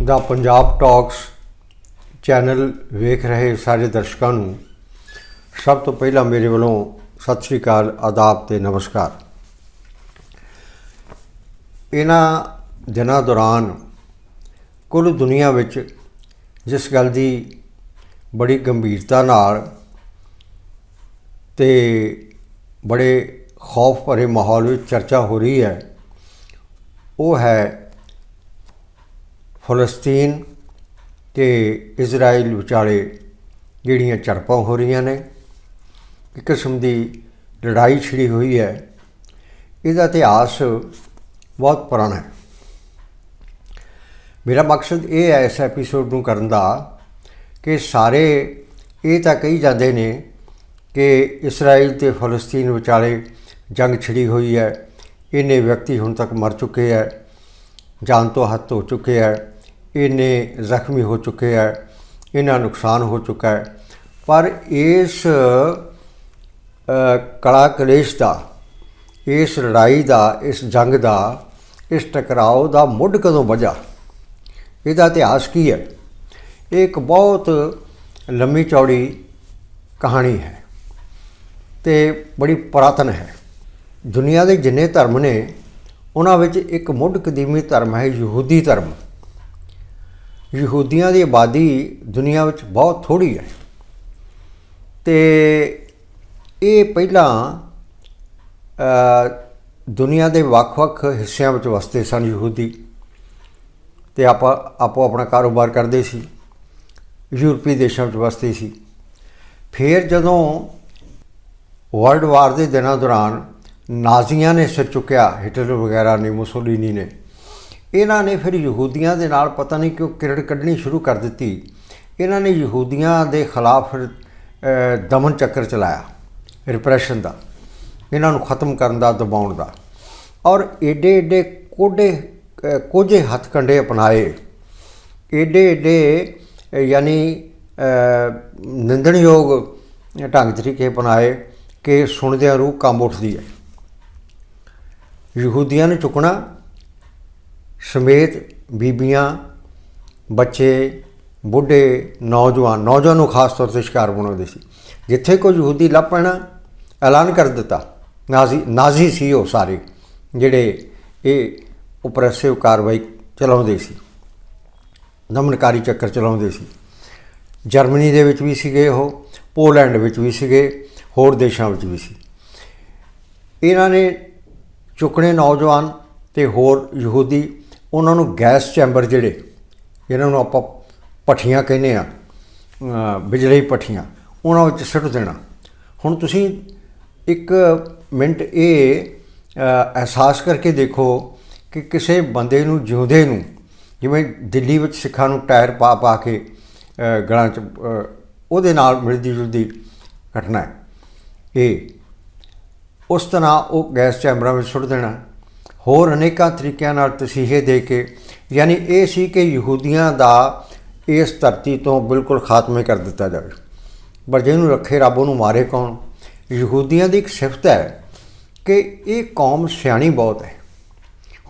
ਦਾ Punjab talks channel ਵੇਖ ਰਹੇ ਸਾਰੇ ਦਰਸ਼ਕਾਂ ਨੂੰ, ਸਭ ਤੋਂ ਪਹਿਲਾਂ ਮੇਰੇ ਵੱਲੋਂ ਸਤਿ ਸ੍ਰੀ ਅਕਾਲ, ਆਦਾਬ ਤੇ ਨਮਸਕਾਰ। ਇਹਨਾਂ ਦਿਨਾਂ ਦੌਰਾਨ ਕੁੱਲ ਦੁਨੀਆ ਵਿੱਚ ਜਿਸ ਗੱਲ ਦੀ ਬੜੀ ਗੰਭੀਰਤਾ ਨਾਲ ਤੇ ਬੜੇ ਖੌਫ ਭਰੇ ਮਾਹੌਲ ਵਿੱਚ ਚਰਚਾ ਹੋ ਰਹੀ ਹੈ, ਉਹ ਹੈ ਫਲਸਤੀਨ ਤੇ ਇਜ਼ਰਾਈਲ ਵਿਚਾਲੇ ਜਿਹੜੀਆਂ ਝੜਪਾਂ ਹੋ ਰਹੀਆਂ ਨੇ, ਇੱਕ ਕਿਸਮ ਦੀ ਲੜਾਈ ਛਿੜੀ ਹੋਈ ਹੈ। ਇਹਦਾ ਇਤਿਹਾਸ ਬਹੁਤ ਪੁਰਾਣਾ ਹੈ। ਮੇਰਾ ਮਕਸਦ ਇਹ ਹੈ ਇਸ ਐਪੀਸੋਡ ਨੂੰ ਕਰਨ ਦਾ ਕਿ ਸਾਰੇ ਇਹ ਤਾਂ ਕਹੀ ਜਾਂਦੇ ਨੇ ਕਿ ਇਸਰਾਈਲ ਤੇ ਫਲਸਤੀਨ ਵਿਚਾਲੇ ਜੰਗ ਛਿੜੀ ਹੋਈ ਹੈ। ਇੰਨੇ ਵਿਅਕਤੀ ਹੁਣ ਤੱਕ ਮਰ ਚੁੱਕੇ ਹੈ, ਜਾਨ ਤੋਂ ਹੱਥ ਧੋ ਚੁੱਕੇ ਹੈ। ਇੰਨੇ ਜ਼ਖਮੀ ਹੋ ਚੁੱਕੇ ਹੈ ਇਹਨਾਂ ਨੁਕਸਾਨ ਹੋ ਚੁੱਕਾ ਹੈ। ਪਰ ਇਸ ਕਲਾ ਕਲੇਸ਼ ਦਾ, ਇਸ ਲੜਾਈ ਦਾ, ਇਸ ਜੰਗ ਦਾ, ਇਸ ਟਕਰਾਓ ਦਾ ਮੁੱਢ ਕਦੋਂ ਵਜਾ? ਇਹਦਾ ਇਤਿਹਾਸ ਕੀ ਹੈ? ਇਹ ਇੱਕ ਬਹੁਤ ਲੰਮੀ ਚੌੜੀ ਕਹਾਣੀ ਹੈ ਤੇ ਬੜੀ ਪੁਰਾਤਨ ਹੈ। ਦੁਨੀਆ ਦੇ ਜਿੰਨੇ ਧਰਮ ਨੇ, ਉਹਨਾਂ ਵਿੱਚ ਇੱਕ ਮੁੱਢ ਕਦੀਮੀ ਧਰਮ ਹੈ ਯਹੂਦੀ ਧਰਮ। ਯਹੂਦੀਆਂ ਦੀ ਆਬਾਦੀ ਦੁਨੀਆ ਵਿੱਚ ਬਹੁਤ ਥੋੜੀ ਹੈ। ਤੇ ਇਹ ਪਹਿਲਾਂ ਦੁਨੀਆ ਦੇ ਵੱਖ-ਵੱਖ ਹਿੱਸਿਆਂ ਵਿੱਚ ਵਸਦੇ ਸਨ ਯਹੂਦੀ। ਤੇ ਆਪਾਂ, ਆਪੋ ਆਪਣਾ ਕਾਰੋਬਾਰ ਕਰਦੇ ਸੀ। ਯੂਰਪੀ ਦੇਸ਼ਾਂ ਵਿੱਚ ਵਸਦੇ ਸੀ। ਫਿਰ ਜਦੋਂ ਵਰਲਡ ਵਾਰ ਦੇ ਦਿਨਾਂ ਦੌਰਾਨ ਨਾਜ਼ੀਆਂ ਨੇ ਸਿਰ ਚੁੱਕਿਆ, ਹਿਟਲਰ ਵਗੈਰਾ ਨੇ, ਮੁਸੋਲੀਨੀ ਨੇ ਇਹਨਾਂ ਨੇ ਫਿਰ ਯਹੂਦੀਆਂ ਦੇ ਨਾਲ ਪਤਾ ਨਹੀਂ ਕਿਉਂ ਕਿਰੜ ਕੱਢਣੀ ਸ਼ੁਰੂ ਕਰ ਦਿੱਤੀ। ਇਹਨਾਂ ਨੇ ਯਹੂਦੀਆਂ ਦੇ ਖਿਲਾਫ ਦਮਨ ਚੱਕਰ ਚਲਾਇਆ ਰਿਪਰੈਸ਼ਨ ਦਾ। ਇਹਨਾਂ ਨੂੰ ਖਤਮ ਕਰਨ ਦਾ ਦਬਾਉਣ ਦਾ। ਔਰ ਏਡੇ ਏਡੇ ਕੋਡੇ ਅ, ਕੋਝੇ ਹੱਥਕੰਡੇ ਅਪਣਾਏ। ਏਡੇ ਏਡੇ ਯਾਨੀ ਨਿੰਦਣਯੋਗ ਢੰਗ ਤਰੀਕੇ ਅਪਣਾਏ ਕਿ ਸੁਣਦਿਆਂ ਰੂਹ ਕੰਬ ਉੱਠਦੀ ਹੈ। ਯਹੂਦੀਆਂ ਨੂੰ ਚੁੱਕਣਾ ਸਮੇਤ ਬੀਬੀਆਂ, ਬੱਚੇ, ਬੁੱਢੇ, ਨੌਜਵਾਨ ਨੌਜਵਾਨ ਨੂੰ ਖਾਸ ਤੌਰ ਤੇ ਸ਼ਿਕਾਰ ਬਣਾਉਂਦੇ ਸੀ। ਜਿੱਥੇ ਕੋਈ ਯਹੂਦੀ ਲੱਭ ਪੈਣਾ, ਐਲਾਨ ਕਰ ਦਿੱਤਾ। ਨਾਜ਼ੀ ਨਾਜ਼ੀ ਸੀ ਉਹ ਸਾਰੇ, ਜਿਹੜੇ ਇਹ ਉਪਰੈਸਿਵ ਕਾਰਵਾਈ ਚਲਾਉਂਦੇ ਸੀ। ਦਮਨਕਾਰੀ ਚੱਕਰ ਚਲਾਉਂਦੇ ਸੀ। ਜਰਮਨੀ ਦੇ ਵਿੱਚ ਵੀ ਸੀਗੇ ਉਹ, ਪੋਲੈਂਡ ਵਿੱਚ ਵੀ ਸੀਗੇ, ਹੋਰ ਦੇਸ਼ਾਂ ਵਿੱਚ ਵੀ ਸੀ। ਇਹਨਾਂ ਨੇ ਚੁੱਕਣੇ ਨੌਜਵਾਨ ਤੇ ਹੋਰ ਯਹੂਦੀ ਉਹਨਾਂ ਨੂੰ ਗੈਸ ਚੈਂਬਰ ਜਿਹੜੇ, ਇਹਨਾਂ ਨੂੰ ਆਪਾਂ ਪੱਠੀਆਂ ਕਹਿੰਦੇ ਆ ਬਿਜਲੀ ਪੱਠੀਆਂ ਉਹਨਾਂ ਵਿੱਚ ਸੁੱਟ ਦੇਣਾ। ਹੁਣ ਤੁਸੀਂ ਇੱਕ ਮਿੰਟ ਇਹ ਅਹਿਸਾਸ ਕਰਕੇ ਦੇਖੋ ਕਿ ਕਿਸੇ ਬੰਦੇ ਨੂੰ ਜਿਉਂਦੇ ਨੂੰ, ਜਿਵੇਂ ਦਿੱਲੀ ਵਿੱਚ ਸਿੱਖਾਂ ਨੂੰ ਟਾਇਰ ਪਾ ਪਾ ਕੇ ਗਲਾਂ 'ਚ ਉਹਦੇ ਨਾਲ ਮਿਲਦੀ ਜੁਲਦੀ ਘਟਨਾ ਹੈ। ਇਹ, ਉਸ ਤਰ੍ਹਾਂ ਉਹ ਗੈਸ ਚੈਂਬਰਾਂ ਵਿੱਚ ਸੁੱਟ ਦੇਣਾ। ਹੋਰ ਅਨੇਕਾਂ ਤਰੀਕਿਆਂ ਨਾਲ ਤਸੀਹੇ ਦੇ ਕੇ, ਯਾਨੀ ਇਹ ਸੀ ਕਿ ਯਹੂਦੀਆਂ ਦਾ ਇਸ ਧਰਤੀ ਤੋਂ ਬਿਲਕੁਲ ਖਾਤਮੇ ਕਰ ਦਿੱਤਾ ਜਾਵੇ। ਪਰ ਜਿਹਨੂੰ ਰੱਖੇ, ਰੱਬ ਉਹਨੂੰ ਮਾਰੇ ਕੌਣ? ਯਹੂਦੀਆਂ ਦੀ ਇੱਕ ਸਿਫਤ ਹੈ ਕਿ ਇਹ ਕੌਮ ਸਿਆਣੀ ਬਹੁਤ ਹੈ।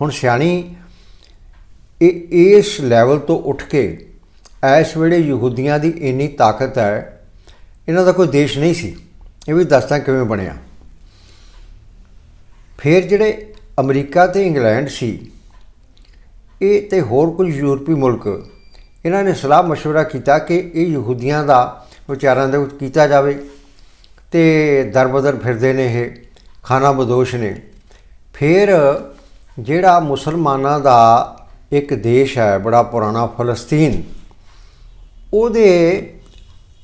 ਹੁਣ ਸਿਆਣੀ ਇਹ ਇਸ ਲੈਵਲ ਤੋਂ ਉੱਠ ਕੇ ਇਸ ਵੇਲੇ ਯਹੂਦੀਆਂ ਦੀ ਇੰਨੀ ਤਾਕਤ ਹੈ, ਇਹਨਾਂ ਦਾ ਕੋਈ ਦੇਸ਼ ਨਹੀਂ ਸੀ। ਇਹ ਵੀ ਦੱਸਦਾ ਕਿਵੇਂ ਬਣਿਆ। ਫਿਰ ਜਿਹੜੇ ਅਮਰੀਕਾ ਤੇ ਇੰਗਲੈਂਡ ਸੀ ਇਹ ਤੇ ਹੋਰ ਕੁਝ ਯੂਰਪੀ ਮੁਲਕ ਇਹਨਾਂ ਨੇ ਸਲਾਹ مشورہ ਕੀਤਾ ਕਿ ਇਹ ਯਹੂਦੀਆਂ ਦਾ ਵਿਚਾਰਾਂ ਦੇ ਵਿੱਚ ਕੀਤਾ ਜਾਵੇ ਤੇ ਦਰਬਦਰ ਫਿਰਦੇ ਨੇ ਇਹ ਖਾਨਾ ਬਦੋਸ਼ ਨੇ ਫਿਰ ਜਿਹੜਾ ਮੁਸਲਮਾਨਾਂ ਦਾ ਇੱਕ ਦੇਸ਼ ਹੈ ਬੜਾ ਪੁਰਾਣਾ ਫਲਸਤੀਨ ਉਹਦੇ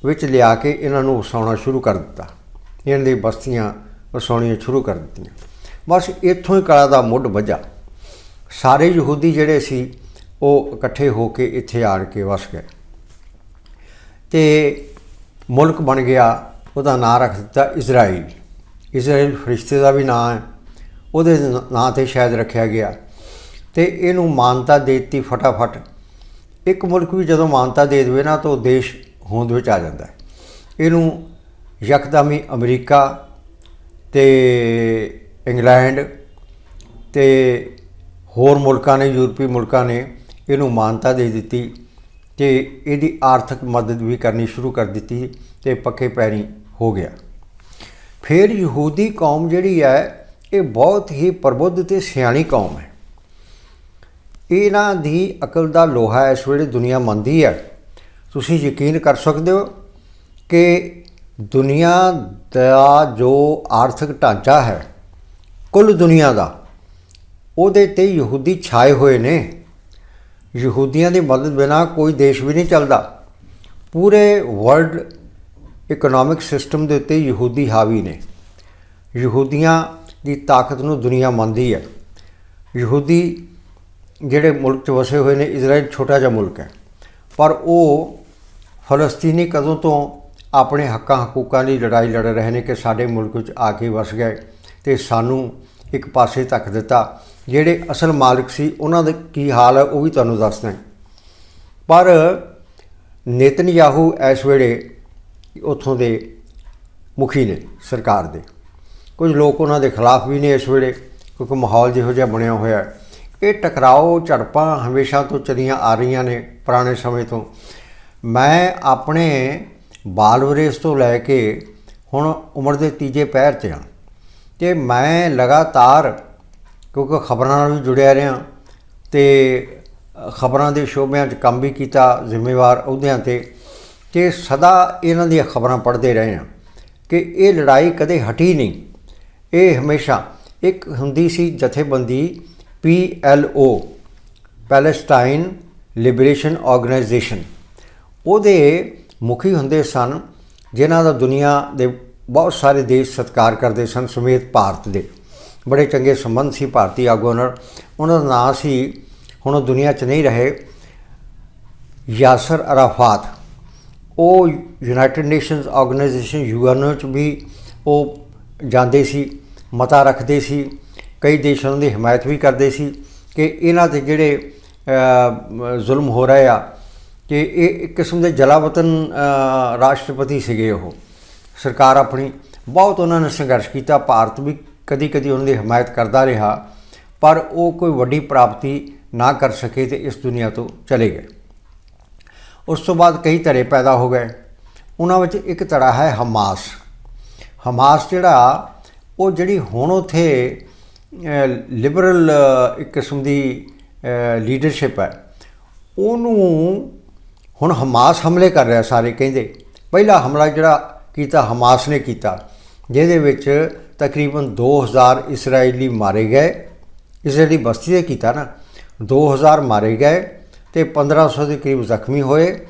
ਵਿੱਚ ਲਿਆ ਕੇ ਇਹਨਾਂ ਨੂੰ ਵਸਾਉਣਾ ਸ਼ੁਰੂ ਕਰ ਦਿੱਤਾ ਇਹਨਾਂ ਦੀ ਬਸਤੀਆਂ ਵਸਾਉਣੀਆਂ ਸ਼ੁਰੂ ਕਰ ਦਿੱਤੀਆਂ ਬਸ ਇੱਥੋਂ ਹੀ ਕਲਾ ਦਾ ਮੁੱਢ ਵੱਜਾ। ਸਾਰੇ ਯਹੂਦੀ ਜਿਹੜੇ ਸੀ, ਉਹ ਇਕੱਠੇ ਹੋ ਕੇ ਇੱਥੇ ਆਣ ਕੇ ਵਸ ਗਏ। ਤੇ ਮੁਲਕ ਬਣ ਗਿਆ, ਉਹਦਾ ਨਾਂ ਰੱਖ ਦਿੱਤਾ ਇਜ਼ਰਾਈਲ। ਇਜ਼ਰਾਈਲ ਫਰਿਸ਼ਤੇ ਦਾ ਵੀ ਨਾਂ ਹੈ, ਉਹਦੇ ਨਾਂ ਤੇ ਸ਼ਾਇਦ ਰੱਖਿਆ ਗਿਆ। ਤੇ ਇਹਨੂੰ ਮਾਨਤਾ ਦੇ ਦਿੱਤੀ ਫਟਾਫਟ। ਇੱਕ ਮੁਲਕ ਵੀ ਜਦੋਂ ਮਾਨਤਾ ਦੇ ਦੇਵੇ ਨਾ, ਤਾਂ ਉਹ ਦੇਸ਼ ਹੋਂਦ ਵਿੱਚ ਆ ਜਾਂਦਾ ਹੈ। ਇਹਨੂੰ ਯਕਦਮ ਹੀ ਅਮਰੀਕਾ ਤੇ ਇੰਗਲੈਂਡ ਤੇ ਹੋਰ ਮੁਲਕਾਂ ਨੇ, ਯੂਰਪੀ ਮੁਲਕਾਂ ਨੇ ਇਹਨੂੰ ਮਾਨਤਾ ਦੇ ਦਿੱਤੀ ਤੇ ਇਹਦੀ ਆਰਥਿਕ ਮਦਦ ਵੀ ਕਰਨੀ ਸ਼ੁਰੂ ਕਰ ਦਿੱਤੀ ਤੇ ਪੱਕੇ ਪੈਰੀ ਹੋ ਗਿਆ। ਫਿਰ ਯਹੂਦੀ ਕੌਮ ਜਿਹੜੀ ਹੈ, ਇਹ ਬਹੁਤ ਹੀ ਪ੍ਰਬੁੱਧ ਤੇ ਸਿਆਣੀ ਕੌਮ ਹੈ। ਇਹਨਾਂ ਦੀ ਅਕਲ ਦਾ ਲੋਹਾ ਇਸ ਵੇਲੇ ਦੁਨੀਆ ਮੰਨਦੀ ਹੈ। ਤੁਸੀਂ ਯਕੀਨ ਕਰ ਸਕਦੇ ਹੋ ਕਿ ਦੁਨੀਆ ਦਾ ਜੋ ਆਰਥਿਕ ਢਾਂਚਾ ਹੈ ਕੁੱਲ ਦੁਨੀਆ ਦਾ। ਉਹਦੇ ਤੇ ਯਹੂਦੀ ਛਾਏ ਹੋਏ ਨੇ। ਯਹੂਦੀਆਂ ਦੀ ਮਦਦ ਬਿਨਾ ਕੋਈ ਦੇਸ਼ ਵੀ ਨਹੀਂ ਚੱਲਦਾ। ਪੂਰੇ ਵਰਲਡ ਇਕਨੋਮਿਕ ਸਿਸਟਮ ਦੇ ਉੱਤੇ ਯਹੂਦੀ ਹਾਵੀ ਨੇ। ਯਹੂਦੀਆਂ ਦੀ ਤਾਕਤ ਨੂੰ ਦੁਨੀਆ ਮੰਨਦੀ ਹੈ। ਯਹੂਦੀ ਜਿਹੜੇ ਮੁਲਕ 'ਚ ਵਸੇ ਹੋਏ ਨੇ, ਇਜ਼ਰਾਈਲ ਛੋਟਾ ਜਿਹਾ ਮੁਲਕ ਹੈ। ਪਰ ਉਹ ਫਲਸਤੀਨੀ ਕਦੋਂ ਤੋਂ ਆਪਣੇ ਹੱਕਾਂ ਹਕੂਕਾਂ ਦੀ ਲੜਾਈ ਲੜ ਰਹੇ ਨੇ ਕਿ ਸਾਡੇ ਮੁਲਕ ਵਿੱਚ ਆ ਕੇ ਵਸ ਗਏ। ਤੇ ਸਾਨੂੰ ਇੱਕ ਪਾਸੇ ਧੱਕ ਦਿੱਤਾ। ਜਿਹੜੇ ਅਸਲ ਮਾਲਕ ਸੀ, ਉਹਨਾਂ ਦਾ ਕੀ ਹਾਲ ਹੈ, ਉਹ ਵੀ ਤੁਹਾਨੂੰ ਦੱਸਦਾ ਹਾਂ। ਪਰ ਨੇਤਨਯਾਹੂ ਇਸ ਵੇਲੇ ਉੱਥੋਂ ਦੇ ਮੁਖੀ ਨੇ ਸਰਕਾਰ ਦੇ। ਕੁਝ ਲੋਕ ਉਹਨਾਂ ਦੇ ਖਿਲਾਫ ਵੀ ਨੇ ਇਸ ਵੇਲੇ, ਕਿਉਂਕਿ ਮਾਹੌਲ ਜਿਹੋ ਜਿਹਾ ਬਣਿਆ ਹੋਇਆ ਇਹ ਟਕਰਾਓ ਝੜਪਾਂ ਹਮੇਸ਼ਾ ਤੋਂ ਚਲੀਆਂ ਆ ਰਹੀਆਂ ਨੇ ਪੁਰਾਣੇ ਸਮੇਂ ਤੋਂ। ਮੈਂ ਆਪਣੇ ਬਾਲਵਰੇਸ ਤੋਂ ਲੈ ਕੇ ਹੁਣ ਉਮਰ ਦੇ ਤੀਜੇ ਪੈਰ 'ਚ ਹਾਂ। ਤੇ ਮੈਂ ਲਗਾਤਾਰ, ਕਿਉਂਕਿ ਖਬਰਾਂ ਨਾਲ ਵੀ ਜੁੜਿਆ ਰਿਹਾ, ਤੇ ਖਬਰਾਂ ਦੇ ਸ਼ੋਬਿਆਂ 'ਚ ਕੰਮ ਵੀ ਕੀਤਾ, ਜ਼ਿੰਮੇਵਾਰ ਅਹੁਦਿਆਂ ਤੇ ਤੇ ਸਦਾ ਇਹਨਾਂ ਦੀਆਂ ਖਬਰਾਂ ਪੜ੍ਹਦੇ ਰਹੇ ਹਾਂ ਕਿ ਇਹ ਲੜਾਈ ਕਦੇ ਹਟੀ ਨਹੀਂ। ਇਹ ਹਮੇਸ਼ਾ ਇੱਕ ਹੁੰਦੀ ਸੀ ਜਥੇਬੰਦੀ PLO ਪੈਲੇਸਟਾਈਨ ਲਿਬਰੇਸ਼ਨ ਆਰਗੇਨਾਈਜੇਸ਼ਨ। ਉਹਦੇ ਮੁਖੀ ਹੁੰਦੇ ਸਨ, ਜਿਨ੍ਹਾਂ ਦਾ ਦੁਨੀਆ ਦੇ ਬਹੁਤ ਸਾਰੇ ਦੇਸ਼ ਸਤਿਕਾਰ ਕਰਦੇ ਸਨ, ਸਮੇਤ ਭਾਰਤ ਦੇ। ਬੜੇ ਚੰਗੇ ਸੰਬੰਧ ਸੀ ਭਾਰਤੀ ਆਗੂਆਂ ਨਾਲ। ਉਹਨਾਂ ਦਾ ਨਾਂ ਸੀ, ਹੁਣ ਉਹ ਦੁਨੀਆ 'ਚ ਨਹੀਂ ਰਹੇ, ਯਾਸਰ ਅਰਾਫਾਤ। ਉਹ ਯੂਨਾਈਟਿਡ ਨੇਸ਼ਨਸ ਆਰਗੇਨਾਈਜੇਸ਼ਨ ਯੂਐਨ 'ਚ ਵੀ ਉਹ ਜਾਂਦੇ ਸੀ, ਮਤਾ ਰੱਖਦੇ ਸੀ। ਕਈ ਦੇਸ਼ਾਂ ਦੀ ਹਮਾਇਤ ਵੀ ਕਰਦੇ ਸੀ ਕਿ ਇਹਨਾਂ ਦੇ ਜਿਹੜੇ ਜ਼ੁਲਮ ਹੋ ਰਹੇ ਆ, ਕਿ ਇਹ ਇੱਕ ਕਿਸਮ ਦੇ ਜਲਾਵਤਨ ਰਾਸ਼ਟਰਪਤੀ ਸੀਗੇ ਉਹ। ਸਰਕਾਰ ਆਪਣੀ ਬਹੁਤ ਉਹਨਾਂ ਨੇ ਸੰਘਰਸ਼ ਕੀਤਾ, ਭਾਰਤ ਵੀ ਕਦੀ ਕਦੀ ਉਹਨਾਂ ਦੀ ਹਮਾਇਤ ਕਰਦਾ ਰਿਹਾ, ਪਰ ਉਹ ਕੋਈ ਵੱਡੀ ਪ੍ਰਾਪਤੀ ਨਾ ਕਰ ਸਕੇ ਤੇ ਇਸ ਦੁਨੀਆ ਤੋਂ ਚਲੇ ਗਏ। ਉਸ ਤੋਂ ਬਾਅਦ ਕਈ ਧੜੇ ਪੈਦਾ ਹੋ ਗਏ। ਉਹਨਾਂ ਵਿੱਚ ਇੱਕ ਧੜਾ ਹੈ ਹਮਾਸ। ਹਮਾਸ ਜਿਹੜਾ, ਉਹ ਜਿਹੜੀ ਹੁਣ ਉਥੇ ਲਿਬਰਲ ਇੱਕ ਕਿਸਮ ਦੀ ਲੀਡਰਸ਼ਿਪ ਹੈ। ਉਹਨੂੰ ਹੁਣ ਹਮਾਸ ਹਮਲੇ ਕਰ ਰਿਹਾ ਸਾਰੇ ਕਹਿੰਦੇ। ਪਹਿਲਾ ਹਮਲਾ ਜਿਹੜਾ ਕੀਤਾ, ਹਮਾਸ ਨੇ ਕੀਤਾ, ਜਿਹਦੇ ਵਿੱਚ ਤਕਰੀਬਨ 2000 ਇਸرائیਲੀ ਮਾਰੇ ਗਏ। ਇਸرائیਲੀ ਬਸਤੀ ਨੇ ਕੀਤਾ ਨਾ 2000 ਮਾਰੇ ਗਏ ਤੇ 1500 ਦੇ ਕਰੀਬ ਜ਼ਖਮੀ ਹੋਏ,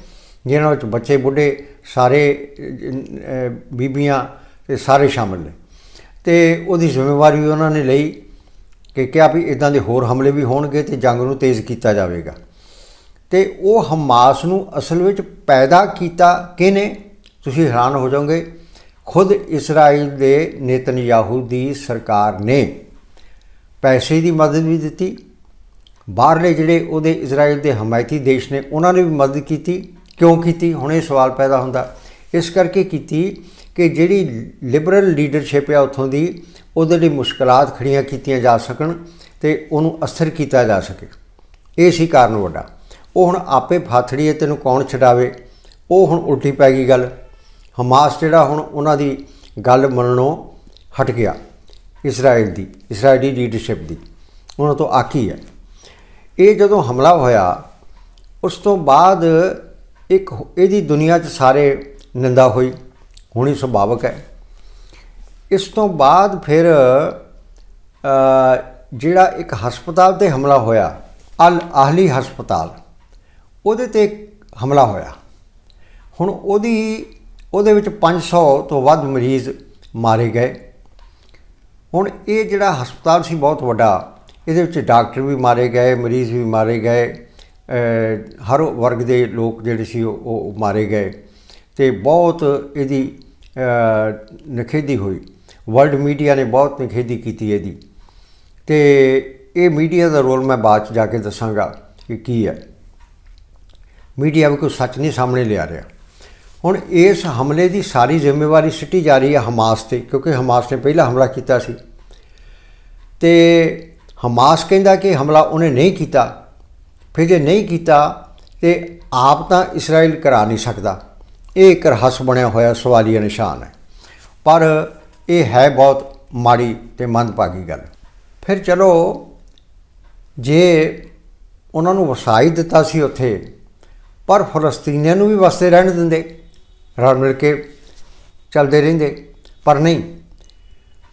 ਜਿਨ੍ਹਾਂ ਵਿੱਚ ਬੱਚੇ, ਬੁੱਢੇ ਸਾਰੇ ਬੀਬੀਆਂ ਤੇ ਸਾਰੇ ਸ਼ਾਮਲ ਨੇ। ਤੇ ਉਹਦੀ ਜ਼ਿੰਮੇਵਾਰੀ ਉਹਨਾਂ ਨੇ ਲਈ ਕਿ ਕਿਹਾ ਵੀ ਇਦਾਂ ਦੇ ਹੋਰ ਹਮਲੇ ਵੀ ਹੋਣਗੇ ਤੇ ਜੰਗ ਨੂੰ ਤੇਜ਼ ਕੀਤਾ ਜਾਵੇਗਾ। ਤੇ ਉਹ ਹਮਾਸ ਨੂੰ ਅਸਲ ਵਿੱਚ ਪੈਦਾ ਕੀਤਾ ਕਿਨੇ ਤੁਸੀਂ ਹੈਰਾਨ ਹੋ ਜਾਓਗੇ, ਖੁਦ ਇਸਰਾਈਲ ਦੇ ਨੇਤਨਯਾਹੂ ਦੀ ਸਰਕਾਰ ਨੇ ਪੈਸੇ ਦੀ ਮਦਦ ਵੀ ਦਿੱਤੀ, ਬਾਹਰਲੇ ਜਿਹੜੇ ਉਹਦੇ ਇਜ਼ਰਾਈਲ ਦੇ ਹਮਾਇਤੀ ਦੇਸ਼ ਨੇ, ਉਹਨਾਂ ਨੇ ਵੀ ਮਦਦ ਕੀਤੀ, ਕਿਉਂ ਕੀਤੀ? ਹੁਣ ਇਹ ਸਵਾਲ ਪੈਦਾ ਹੁੰਦਾ। ਇਸ ਕਰਕੇ ਕੀਤੀ ਕਿ ਜਿਹੜੀ ਲਿਬਰਲ ਲੀਡਰਸ਼ਿਪ ਆ ਉੱਥੋਂ ਦੀ, ਉਹਦੇ ਲਈ ਮੁਸ਼ਕਲਾਂ ਖੜੀਆਂ ਕੀਤੀਆਂ ਜਾ ਸਕਣ ਤੇ ਉਹਨੂੰ ਅਸਰ ਕੀਤਾ ਜਾ ਸਕੇ। ਇਹ ਸੀ ਕਾਰਨ ਵੱਡਾ। ਉਹ ਹੁਣ ਆਪੇ ਫਾਥੜੀ ਹੈ ਤੈਨੂੰ ਕੌਣ ਛਡਾਵੇ? ਉਹ ਹੁਣ ਉਲਟੀ ਪੈ ਗਈ ਗੱਲ। ਹਮਾਸ ਜਿਹੜਾ ਹੁਣ ਉਹਨਾਂ ਦੀ ਗੱਲ ਮੰਨਣੋਂ ਹਟ ਗਿਆ ਇਸਰਾਈਲ ਦੀ ਇਸਰਾਈਲੀ ਲੀਡਰਸ਼ਿਪ ਦੀ। ਉਹਨਾਂ ਤੋਂ ਆਕੀ ਹੈ। ਇਹ ਜਦੋਂ ਹਮਲਾ ਹੋਇਆ, ਉਸ ਤੋਂ ਬਾਅਦ ਇੱਕ ਇਹਦੀ ਦੁਨੀਆ 'ਚ ਸਾਰੇ ਨਿੰਦਾ ਹੋਈ, ਹੋਣੀ ਸੁਭਾਵਕ ਹੈ। ਇਸ ਤੋਂ ਬਾਅਦ ਫਿਰ ਜਿਹੜਾ ਇੱਕ ਹਸਪਤਾਲ ਤੇ ਹਮਲਾ ਹੋਇਆ, ਅਲ ਆਹਲੀ ਹਸਪਤਾਲ, ਉਹਦੇ ਤੇ ਹਮਲਾ ਹੋਇਆ। ਹੁਣ ਉਹਦੀ ਉਹਦੇ ਵਿੱਚ 500 ਤੋਂ ਵੱਧ ਮਰੀਜ਼ ਮਾਰੇ ਗਏ। ਹੁਣ ਇਹ ਜਿਹੜਾ ਹਸਪਤਾਲ ਸੀ ਬਹੁਤ ਵੱਡਾ ਇਹਦੇ ਵਿੱਚ ਡਾਕਟਰ ਵੀ ਮਾਰੇ ਗਏ ਮਰੀਜ਼ ਵੀ ਮਾਰੇ ਗਏ ਹਰ ਵਰਗ ਦੇ ਲੋਕ ਜਿਹੜੇ ਸੀ ਉਹ ਮਾਰੇ ਗਏ ਤੇ ਬਹੁਤ ਇਹਦੀ ਅਹ, ਨਿਖੇਧੀ ਹੋਈ। ਵਰਲਡ ਮੀਡੀਆ ਨੇ ਬਹੁਤ ਨਿਖੇਧੀ ਕੀਤੀ ਇਹਦੀ। ਤੇ ਇਹ ਮੀਡੀਆ ਦਾ ਰੋਲ ਮੈਂ ਬਾਅਦ ਚ ਜਾ ਕੇ ਦੱਸਾਂਗਾ ਕਿ ਕੀ ਹੈ। ਮੀਡੀਆ ਵੀ ਕੋਈ ਸੱਚ ਨਹੀਂ ਸਾਹਮਣੇ ਲਿਆ ਰਿਹਾ। ਹੁਣ ਇਸ ਹਮਲੇ ਦੀ ਸਾਰੀ ਜ਼ਿੰਮੇਵਾਰੀ ਸਿੱਟੀ ਜਾ ਰਹੀ ਹੈ ਹਮਾਸ ਤੇ, ਕਿਉਂਕਿ ਹਮਾਸ ਨੇ ਪਹਿਲਾ ਹਮਲਾ ਕੀਤਾ ਸੀ। ਤੇ ਹਮਾਸ ਕਹਿੰਦਾ ਕਿ ਹਮਲਾ ਉਹਨੇ ਨਹੀਂ ਕੀਤਾ। ਫਿਰ ਜੇ ਨਹੀਂ ਕੀਤਾ, ਤੇ ਆਪ ਤਾਂ ਇਸਰਾਇਲ ਕਰਾ ਨਹੀਂ ਸਕਦਾ। ਇਹ ਇੱਕ ਰਹੱਸ ਬਣਿਆ ਹੋਇਆ ਸਵਾਲੀਆ ਨਿਸ਼ਾਨ ਹੈ। ਪਰ ਇਹ ਹੈ ਬਹੁਤ ਮਾੜੀ ਤੇ ਮੰਦਭਾਗੀ ਗੱਲ। ਫਿਰ ਚਲੋ, ਜੇ ਉਹਨਾਂ ਨੂੰ ਵਸਾਈ ਦਿੱਤਾ ਸੀ ਉੱਥੇ, ਪਰ ਫਲਸਤੀਨੀਆਂ ਨੂੰ ਵੀ ਵਸਦੇ ਰਹਿਣ ਦਿੰਦੇ। ਰਲ ਮਿਲ ਕੇ ਚੱਲਦੇ ਰਹਿੰਦੇ। ਪਰ ਨਹੀਂ,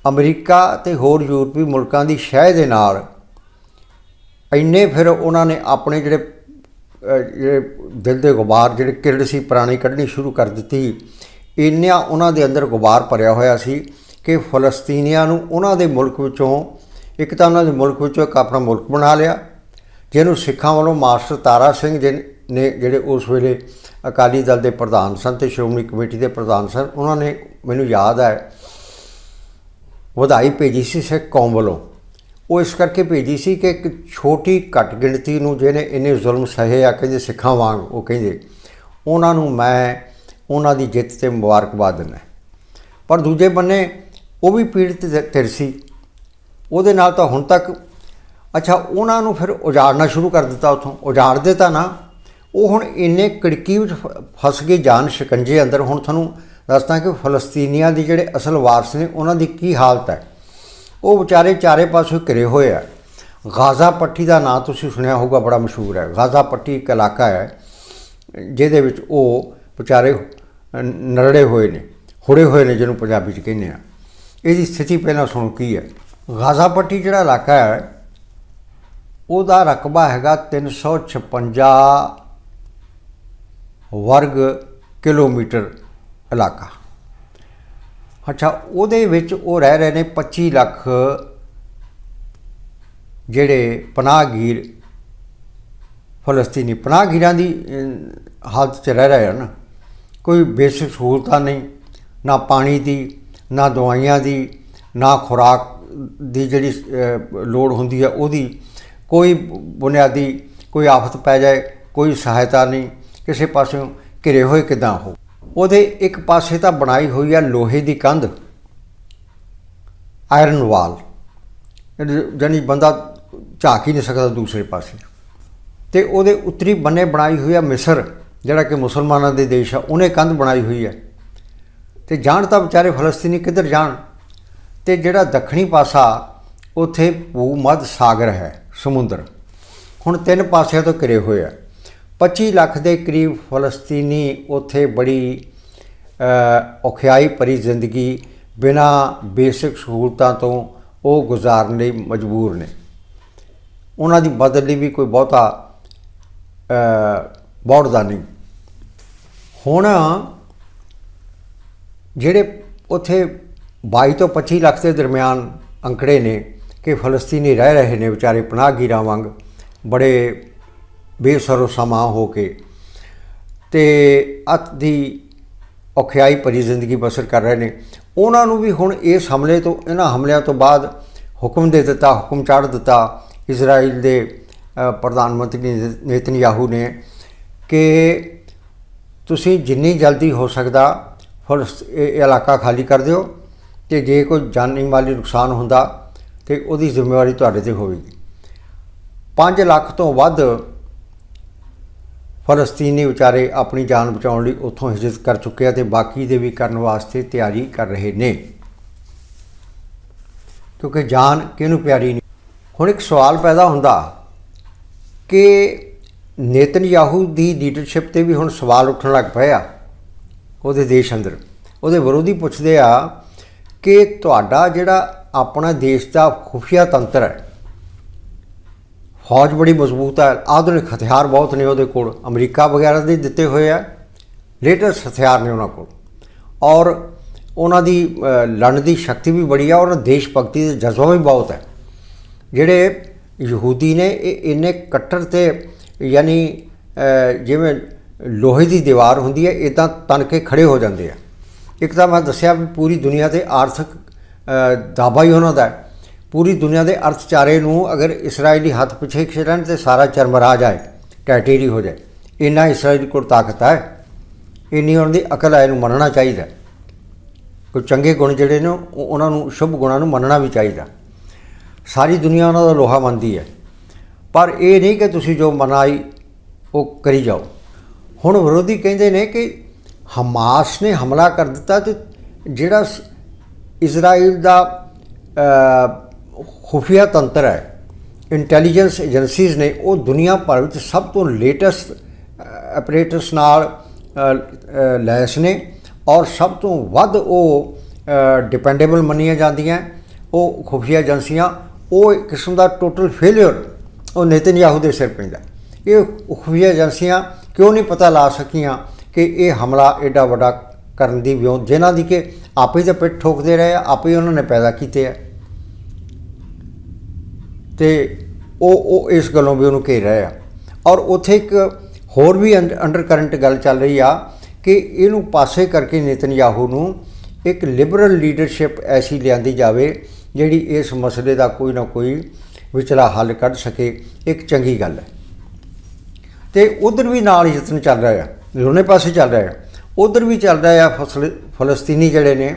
ਅਮਰੀਕਾ ਤੇ ਹੋਰ ਯੂਰਪੀ ਮੁਲਕਾਂ ਦੀ ਸ਼ਹਿ ਦੇ ਨਾਲ ਇੰਨੇ ਫਿਰ ਉਹਨਾਂ ਨੇ ਆਪਣੇ ਜਿਹੜੇ ਜਿਹੜੇ ਦਿਲ ਦੇ ਗੁਬਾਰ, ਜਿਹੜੇ ਕਿਰੜ ਸੀ, ਪੁਰਾਣੀ ਕੱਢਣੀ ਸ਼ੁਰੂ ਕਰ ਦਿੱਤੀ। ਇੰਨਿਆਂ ਉਹਨਾਂ ਦੇ ਅੰਦਰ ਗੁਬਾਰ ਭਰਿਆ ਹੋਇਆ ਸੀ ਕਿ ਫਲਸਤੀਨੀਆਂ ਨੂੰ ਉਹਨਾਂ ਦੇ ਮੁਲਕ ਵਿੱਚੋਂ, ਇੱਕ ਤਾਂ ਉਹਨਾਂ ਦੇ ਮੁਲਕ ਵਿੱਚੋਂ ਇੱਕ ਆਪਣਾ ਮੁਲਕ ਬਣਾ ਲਿਆ, ਜਿਹਨੂੰ ਸਿੱਖਾਂ ਵੱਲੋਂ ਮਾਸਟਰ ਤਾਰਾ ਸਿੰਘ ਜੀ ਨੇ ਜਿਹੜੇ ਉਸ ਵੇਲੇ ਅਕਾਲੀ ਦਲ ਦੇ ਪ੍ਰਧਾਨ ਸਨ ਤੇ ਸ਼੍ਰੋਮਣੀ ਕਮੇਟੀ ਦੇ ਪ੍ਰਧਾਨ ਸਨ, ਉਹਨਾਂ ਨੇ ਮੈਨੂੰ ਯਾਦ ਹੈ, ਵਧਾਈ ਭੇਜੀ ਸੀ ਸਿੱਖ ਕੌਮ ਵੱਲੋਂ। ਉਹ ਇਸ ਕਰਕੇ ਭੇਜੀ ਸੀ ਕਿ ਇੱਕ ਛੋਟੀ ਘੱਟ ਗਿਣਤੀ ਨੂੰ ਜਿਹਨੇ ਇੰਨੇ ਜ਼ੁਲਮ ਸਹੇ ਆ, ਕਹਿੰਦੇ ਸਿੱਖਾਂ ਵਾਂਗ, ਉਹ ਕਹਿੰਦੇ, ਉਹਨਾਂ ਨੂੰ ਮੈਂ ਉਹਨਾਂ ਦੀ ਜਿੱਤ ਤੇ ਮੁਬਾਰਕਬਾਦ ਦਿੰਦਾ। ਪਰ ਦੂਜੇ ਬੰਨੇ ਉਹ ਵੀ ਪੀੜਤ ਧਿਰ ਸੀ। ਉਹਦੇ ਨਾਲ ਤਾਂ ਹੁਣ ਤੱਕ, ਅੱਛਾ, ਉਹਨਾਂ ਨੂੰ ਫਿਰ ਉਜਾੜਨਾ ਸ਼ੁਰੂ ਕਰ ਦਿੱਤਾ ਉਥੋਂ। ਉਜਾੜ ਦਿੱਤਾ ਨਾ ਉਹ ਹੁਣ ਇੰਨੇ ਕੜਕੀ ਵਿੱਚ ਫ- ਫਸ ਗਏ ਜਾਨ ਸ਼ਿਕੰਜੇ ਅੰਦਰ, ਹੁਣ ਤੁਹਾਨੂੰ ਦੱਸਦਾ ਕਿ ਫਲਸਤੀਨੀਆਂ ਦੀ ਜਿਹੜੇ ਅਸਲ ਵਾਰਸ ਨੇ, ਉਹਨਾਂ ਦੀ ਕੀ ਹਾਲਤ ਹੈ? ਉਹ ਵਿਚਾਰੇ ਚਾਰੇ ਪਾਸੋਂ ਘਿਰੇ ਹੋਏ ਆ। ਗਾਜ਼ਾ ਪੱਟੀ ਦਾ ਨਾਂ ਤੁਸੀਂ ਸੁਣਿਆ ਹੋਊਗਾ, ਬੜਾ ਮਸ਼ਹੂਰ ਹੈ। ਗਾਜ਼ਾ ਪੱਟੀ ਇੱਕ ਇਲਾਕਾ ਹੈ, ਜਿਹਦੇ ਵਿੱਚ ਉਹ ਵਿਚਾਰੇ ਨਰੜੇ ਹੋਏ ਨੇ, ਹੁੜੇ ਹੋਏ ਨੇ, ਜਿਹਨੂੰ ਪੰਜਾਬੀ ਚ ਕਹਿੰਦੇ ਆ। ਇਹਦੀ ਸਥਿਤੀ ਪਹਿਲਾਂ ਸੁਣੋ ਕੀ ਹੈ। ਗਾਜ਼ਾ ਪੱਟੀ ਜਿਹੜਾ ਇਲਾਕਾ ਹੈ, ਉਹਦਾ ਰਕਬਾ ਹੈਗਾ 356 ਵਰਗ ਕਿਲੋਮੀਟਰ ਇਲਾਕਾ। ਅੱਛਾ, ਉਹਦੇ ਵਿੱਚ ਉਹ ਰਹਿ ਰਹੇ ਨੇ 25 ਲੱਖ ਜਿਹੜੇ ਪਨਾਹਗੀਰ, ਫਲਸਤੀਨੀ ਪਨਾਹਗੀਰਾਂ ਦੀ ਹਾਲਤ 'ਚ ਰਹਿ ਰਹੇ ਹਨ। ਕੋਈ ਬੇਸਿਕ ਸਹੂਲਤਾਂ ਨਹੀਂ, ਨਾ ਪਾਣੀ ਦੀ, ਨਾ ਦਵਾਈਆਂ ਦੀ, ਨਾ ਖੁਰਾਕ ਦੀ ਜਿਹੜੀ ਲੋੜ ਹੁੰਦੀ ਹੈ ਉਹਦੀ ਕੋਈ ਬੁਨਿਆਦੀ ਕੋਈ ਆਫਤ ਪੈ ਜਾਏ, ਕੋਈ ਸਹਾਇਤਾ ਨਹੀਂ। ਕਿਸੇ ਪਾਸਿਓਂ ਘਿਰੇ ਹੋਏ ਕਿਦਾਂ ਹੋ? ਉਹਦੇ ਇੱਕ ਪਾਸੇ ਤਾਂ ਬਣਾਈ ਹੋਈ ਆ ਲੋਹੇ ਦੀ ਕੰਧ ਆਇਰਨ ਵਾਲ ਜਾਨੀ ਬੰਦਾ ਝਾਕ ਹੀ ਨਹੀਂ ਸਕਦਾ ਦੂਸਰੇ ਪਾਸੇ। ਤੇ ਉਹਦੇ ਉੱਤਰੀ ਬੰਨੇ ਬਣਾਈ ਹੋਈ ਆ ਮਿਸਰ, ਜਿਹੜਾ ਕਿ ਮੁਸਲਮਾਨਾਂ ਦੇ ਦੇਸ਼ ਆ, ਉਹਨੇ ਕੰਧ ਬਣਾਈ ਹੋਈ ਹੈ ਤੇ ਜਾਣ ਤਾਂ ਵਿਚਾਰੇ ਫਲਸਤੀਨੀ ਕਿੱਧਰ ਜਾਣ? ਤੇ ਜਿਹੜਾ ਦੱਖਣੀ ਪਾਸਾ, ਉੱਥੇ ਭੂਮੱਧ ਸਾਗਰ ਹੈ, ਸਮੁੰਦਰ। ਹੁਣ ਤਿੰਨ ਪਾਸਿਆਂ ਤੋਂ ਘਿਰੇ ਹੋਏ ਆ। 25 ਲੱਖ ਦੇ ਕਰੀਬ ਫਲਸਤੀਨੀ ਉੱਥੇ ਬੜੀ ਔਖਿਆਈ ਭਰੀ ਜ਼ਿੰਦਗੀ ਬਿਨਾ ਬੇਸਿਕ ਸਹੂਲਤਾਂ ਤੋਂ ਉਹ ਗੁਜ਼ਾਰਨ ਲਈ ਮਜਬੂਰ ਨੇ। ਉਹਨਾਂ ਦੀ ਮਦਦ ਲਈ ਵੀ ਕੋਈ ਬਹੁਤਾ ਅ, ਬੌੜਦਾ ਨਹੀਂ। ਹੁਣ ਜਿਹੜੇ ਉੱਥੇ 22 ਤੋਂ 25 ਲੱਖ ਦੇ ਦਰਮਿਆਨ ਅੰਕੜੇ ਨੇ ਕਿ ਫਲਸਤੀਨੀ ਰਹਿ ਰਹੇ ਨੇ ਵਿਚਾਰੇ ਪਨਾਹਗੀਰਾਂ ਵਾਂਗ ਬੜੇ ਬੇਸਰੋ ਸਮਾਂ ਹੋ ਕੇ। ਤੇ ਅਤ ਦੀ ਔਖਿਆਈ ਭਰੀ ਜ਼ਿੰਦਗੀ ਬਸਰ ਕਰ ਰਹੇ ਨੇ। ਉਹਨਾਂ ਨੂੰ ਵੀ ਹੁਣ ਇਸ ਹਮਲੇ ਤੋਂ, ਇਹਨਾਂ ਹਮਲਿਆਂ ਤੋਂ ਬਾਅਦ ਹੁਕਮ ਦੇ ਦਿੱਤਾ, ਹੁਕਮ ਚਾੜ ਦਿੱਤਾ ਇਜ਼ਰਾਈਲ ਦੇ ਪ੍ਰਧਾਨ ਮੰਤਰੀ ਨੇਤਨਯਾਹੂ ਨੇ ਕਿ ਤੁਸੀਂ ਜਿੰਨੀ ਜਲਦੀ ਹੋ ਸਕਦਾ ਫਲਸ ਇਲਾਕਾ ਖਾਲੀ ਕਰ ਦਿਓ ਤੇ ਜੇ ਕੋਈ ਜਾਨੀ ਮਾਲੀ ਨੁਕਸਾਨ ਹੁੰਦਾ ਤੇ ਉਹਦੀ ਜ਼ਿੰਮੇਵਾਰੀ ਤੁਹਾਡੇ ਤੇ ਹੋਵੇਗੀ। 5 ਲੱਖ ਤੋਂ ਵੱਧ ਫਲਸਤੀਨੀ ਵਿਚਾਰੇ ਆਪਣੀ ਜਾਨ ਬਚਾਉਣ ਲਈ ਉੱਥੋਂ ਹਿਜਰਤ ਕਰ ਚੁੱਕੇ ਆ ਤੇ ਬਾਕੀ ਦੇ ਵੀ ਕਰਨ ਵਾਸਤੇ ਤਿਆਰੀ ਕਰ ਰਹੇ ਨੇ। ਕਿਉਂਕਿ ਜਾਨ ਕਿਹਨੂੰ ਪਿਆਰੀ ਨਹੀਂ? ਹੁਣ ਇੱਕ ਸਵਾਲ ਪੈਦਾ ਹੁੰਦਾ ਕਿ ਨੇਤਨਯਾਹੂ ਦੀ ਲੀਡਰਸ਼ਿਪ ਤੇ ਵੀ ਹੁਣ ਸਵਾਲ ਉੱਠਣ ਲੱਗ ਪਏ ਆ ਉਹਦੇ ਦੇਸ਼ ਅੰਦਰ। ਉਹਦੇ ਵਿਰੋਧੀ ਪੁੱਛਦੇ ਆ ਕਿ ਤੁਹਾਡਾ ਜਿਹੜਾ ਆਪਣਾ ਦੇਸ਼ ਦਾ ਖੁਫੀਆ ਤੰਤਰ ਹੈ ਫੌਜ ਬੜੀ ਮਜ਼ਬੂਤ ਹੈ ਆਧੁਨਿਕ ਹਥਿਆਰ ਬਹੁਤ ਨੇ ਉਹਦੇ ਕੋਲ ਅਮਰੀਕਾ ਵਗੈਰਾ ਦੇ ਦਿੱਤੇ ਹੋਏ ਆ ਲੇਟੈਸਟ ਹਥਿਆਰ ਨੇ ਉਹਨਾਂ ਕੋਲ। ਔਰ ਉਹਨਾਂ ਦੀ ਲੜਨ ਦੀ ਸ਼ਕਤੀ ਵੀ ਬੜੀ ਆ ਔਰ ਦੇਸ਼ ਭਗਤੀ ਦਾ ਜਜ਼ਬਾ ਵੀ ਬਹੁਤ ਹੈ। ਜਿਹੜੇ ਯਹੂਦੀ ਨੇ ਇਹ ਇੰਨੇ ਕੱਟਰ ਤੇ ਯਾਨੀ ਜਿਵੇਂ ਲੋਹੇ ਦੀ ਦੀਵਾਰ ਹੁੰਦੀ ਹੈ ਇਦਾਂ ਤਨ ਕੇ ਖੜੇ ਹੋ ਜਾਂਦੇ ਆ। ਇੱਕ ਤਾਂ ਮੈਂ ਦੱਸਿਆ ਵੀ ਪੂਰੀ ਦੁਨੀਆ ਤੇ ਆਰਥਿਕ ਅ, ਦਾਅਵਾ ਹੀ ਉਹਨਾਂ ਦਾ ਹੈ। ਪੂਰੀ ਦੁਨੀਆ ਦੇ ਅਰਥਚਾਰੇ ਨੂੰ ਅਗਰ ਇਸਰਾਈਲੀ ਹੱਥ ਪਿੱਛੇ ਖਿੱਚਣ ਤੇ ਸਾਰਾ ਚਰਮਰਾ ਆਏ ਟੈਟੇਰੀ ਹੋ ਜਾਏ, ਇੰਨਾ ਇਸਰਾਈਲ ਕੋਲ ਤਾਕਤ ਹੈ ਇੰਨੀ ਉਹਨਾਂ ਦੀ ਅਕਲ ਹੈ ਨੂੰ ਮੰਨਣਾ ਚਾਹੀਦਾ। ਕੋਈ ਚੰਗੇ ਗੁਣ ਜਿਹੜੇ ਨੇ, ਉਹ ਉਹਨਾਂ ਨੂੰ ਸ਼ੁਭ ਗੁਣਾਂ ਨੂੰ ਮੰਨਣਾ ਵੀ ਚਾਹੀਦਾ। ਸਾਰੀ ਦੁਨੀਆ ਉਹਨਾਂ ਦਾ ਲੋਹਾ ਮੰਨਦੀ ਹੈ। ਪਰ ਇਹ ਨਹੀਂ ਕਿ ਤੁਸੀਂ ਜੋ ਮਨਾਈ, ਉਹ ਕਰੀ ਜਾਓ। ਹੁਣ ਵਿਰੋਧੀ ਕਹਿੰਦੇ ਨੇ ਕਿ ਹਮਾਸ ਨੇ ਹਮਲਾ ਕਰ ਦਿੱਤਾ ਤੇ ਜਿਹੜਾ ਇਜ਼ਰਾਈਲ ਦਾ ਖੁਫੀਆ ਤੰਤਰ ਹੈ। ਇੰਟੈਲੀਜੈਂਸ ਏਜੰਸੀਜ਼ ਨੇ ਉਹ ਦੁਨੀਆ ਭਰ ਵਿੱਚ ਸਭ ਤੋਂ ਲੇਟੈਸਟ ਆਪਰੇਟਰਸ ਨਾਲ ਲੈਸ ਨੇ ਔਰ ਸਭ ਤੋਂ ਵੱਧ ਉਹ ਡਿਪੈਂਡੇਬਲ ਮੰਨੀਆਂ ਜਾਂਦੀਆਂ। ਉਹ ਖੁਫੀਆ ਏਜੰਸੀਆਂ ਉਹ ਇੱਕ ਕਿਸਮ ਦਾ ਟੋਟਲ ਫੇਲਿਅਰ ਉਹ ਨੇਤਨਯਾਹੂ ਦੇ ਸਿਰ ਪੈਂਦਾ। ਇਹ ਖੁਫੀਆ ਏਜੰਸੀਆਂ ਕਿਉਂ ਨਹੀਂ ਪਤਾ ਲਾ ਸਕੀਆਂ ਕਿ ਇਹ ਹਮਲਾ ਐਡਾ ਵੱਡਾ ਕਰਨ ਦੀ ਵਿਉਂ ਜਿਨ੍ਹਾਂ ਦੀ ਕਿ ਆਪੇ ਤਾਂ ਪਿੱਠ ਠੋਕਦੇ ਰਹੇ ਆ, ਆਪੇ ਉਹਨਾਂ ਨੇ ਪੈਦਾ ਕੀਤੇ ਆ। ਤੇ ਉਹ ਉਹ ਇਸ ਗੱਲੋਂ ਵੀ ਉਹਨੂੰ ਘੇਰ ਰਹੇ ਆ ਔਰ ਉੱਥੇ ਇੱਕ ਹੋਰ ਵੀ ਅੰਡਰ ਕਰੰਟ ਗੱਲ ਚੱਲ ਰਹੀ ਆ ਕਿ ਇਹਨੂੰ ਪਾਸੇ ਕਰਕੇ ਨੇਤਨਯਾਹੂ ਨੂੰ ਇੱਕ ਲਿਬਰਲ ਲੀਡਰਸ਼ਿਪ ਐਸੀ ਲਿਆਂਦੀ ਜਾਵੇ ਜਿਹੜੀ ਇਸ ਮਸਲੇ ਦਾ ਕੋਈ ਨਾ ਕੋਈ ਵਿਚਲਾ ਹੱਲ ਕੱਢ ਸਕੇ। ਇੱਕ ਚੰਗੀ ਗੱਲ ਹੈ। ਤੇ ਉਧਰ ਵੀ ਨਾਲ ਯਤਨ ਚੱਲ ਰਿਹਾ ਹੈ ਦੋਨੇ ਪਾਸੇ ਚੱਲ ਰਿਹਾ ਹੈ ਉਧਰ ਵੀ ਚੱਲ ਰਿਹਾ ਹੈ ਫਸਲ, ਫਲਸਤੀਨੀ ਜਿਹੜੇ ਨੇ,